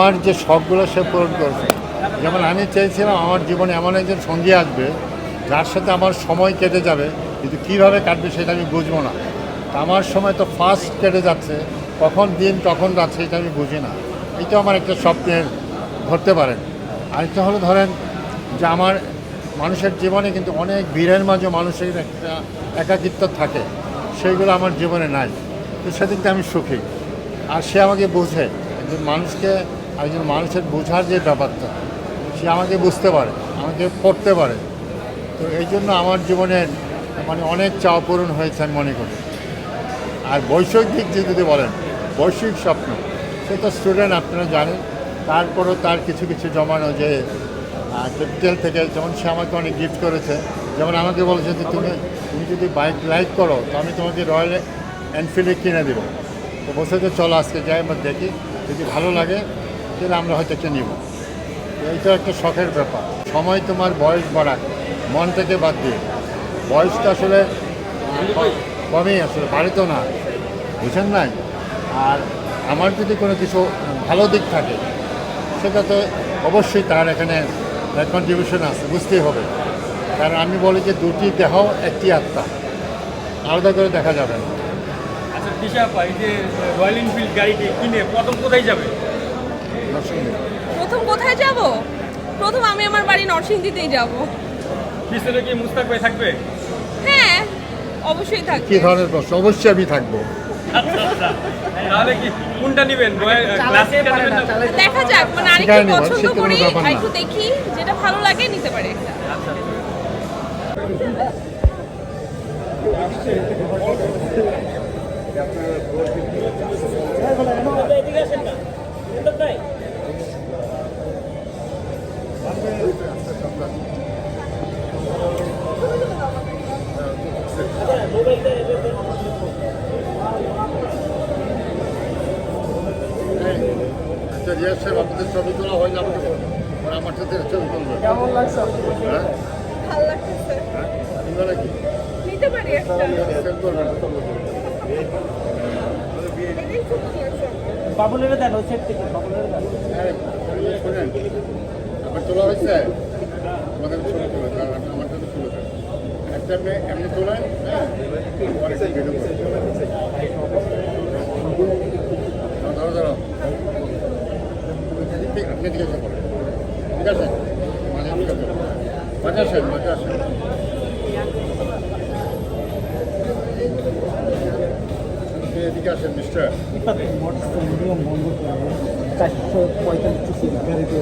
আমার যে শখগুলো সে পূরণ করবে যেমন আমি চেয়েছিলাম আমার জীবনে এমন একজন সঙ্গী আসবে, যার সাথে আমার সময় কেটে যাবে, কিন্তু কীভাবে কাটবে সেটা আমি বুঝব না। আমার সময় তো ফাস্ট কেটে যাচ্ছে, কখন দিন, কখন যাচ্ছে এটা আমি বুঝি না। এটা আমার একটা স্বপ্নের ধরতে পারেন। আরেকটা হলো ধরেন যে আমার মানুষের জীবনে কিন্তু অনেক ভিড়ের মাঝে মানুষের একটা একাকিত্ব থাকে, সেইগুলো আমার জীবনে নাই। তো সেদিকটা আমি সুখী। আর সে আমাকে বোঝে একজন মানুষকে একজন মানুষের বোঝার যে ব্যাপারটা, সে আমাকে বুঝতে পারে, আমাকে পড়তে পারে। তো এই জন্য আমার জীবনের মানে অনেক চাওয়া পূরণ হয়েছে আমি মনে করি। আর বৈষয়িক দিক যদি বলেন, বৈশ্বিক স্বপ্ন, সে তো স্টুডেন্ট আপনারা জানেন, তারপরও তার কিছু কিছু জমানো যে ক্যাপিটাল থেকে যেমন সে আমাকে অনেক গিফট করেছে, যেমন আমাকে বলেছে যে তুমি তুমি যদি বাইক লাইক করো, তো আমি তোমাকে রয়্যাল এনফিল্ডে কিনে দেবো। তো বসে যে চলো আজকে যাই, আমরা দেখি, যদি ভালো লাগে তাহলে আমরা হয়তো একটা নিব। এইটা একটা শখের ব্যাপার। সময় তোমার বয়স বাড়াক মন থেকে বাদ দিয়ে। বয়সটা আসলে, কমেই আসলে, বাড়িতেও না। বুঝেন নাই? আর আমার যদি কোনো কিছু ভালো দিক থাকে, সেটা তো অবশ্যই তার এখানে কন্ট্রিবিউশন আছে, বুঝতেই হবে। কারণ আমি বলি যে দুটি দেহ, একটি আত্মা। আলাদা করে দেখা যাবে না। আচ্ছা দিশা আপা, এই যে, রয়্যাল এনফিল্ড গাড়িটি কিনে প্রথম কোথায় যাবে। প্রথম কোথায় যাব? প্রথম আমি আমার বাড়ি নরসিংদীতেই যাব। পিছনে কি মুস্তাক ভাই থাকবে? হ্যাঁ অবশ্যই থাকবে। কী ধরনের প্রশ্ন? অবশ্যই আমি থাকব। আচ্ছা আচ্ছা। তাহলে কি কোনটা নেবেন? ক্লাসিকটা দেখা যাক মানে আরেকটু পছন্দ করি একটু দেখি যেটা ভালো লাগে নিতে পারে। আচ্ছা। রিয়াজ সাহেব আপনাদের ছবি তোলা হয় না আমাকে আমার সাথে ছবি তুলবে। কেমন লাগছে? হ্যাঁ? ভালো হ্যাঁ? নিতে পারি? একটা। লাগছে। বাবুলের দেন ওই সেট থেকে বাবুলের দেন। হ্যাঁ, শোনেন। আমার তোলা হয়েছে? আমাদের ছবি তুলে দেন আমার সাথে তুলে দেন একটা এমনি তোলেন ধরো ধরো আপনি ঠিক আছে। ঠিক আছে? মাঝে ঠিক আছে মাঝে আসেন মাঝে আসেন। এদিকে আসেন মিস্টার মোটর বন্ধ করে চারশো পঁয়তাল্লিশ গাড়িতে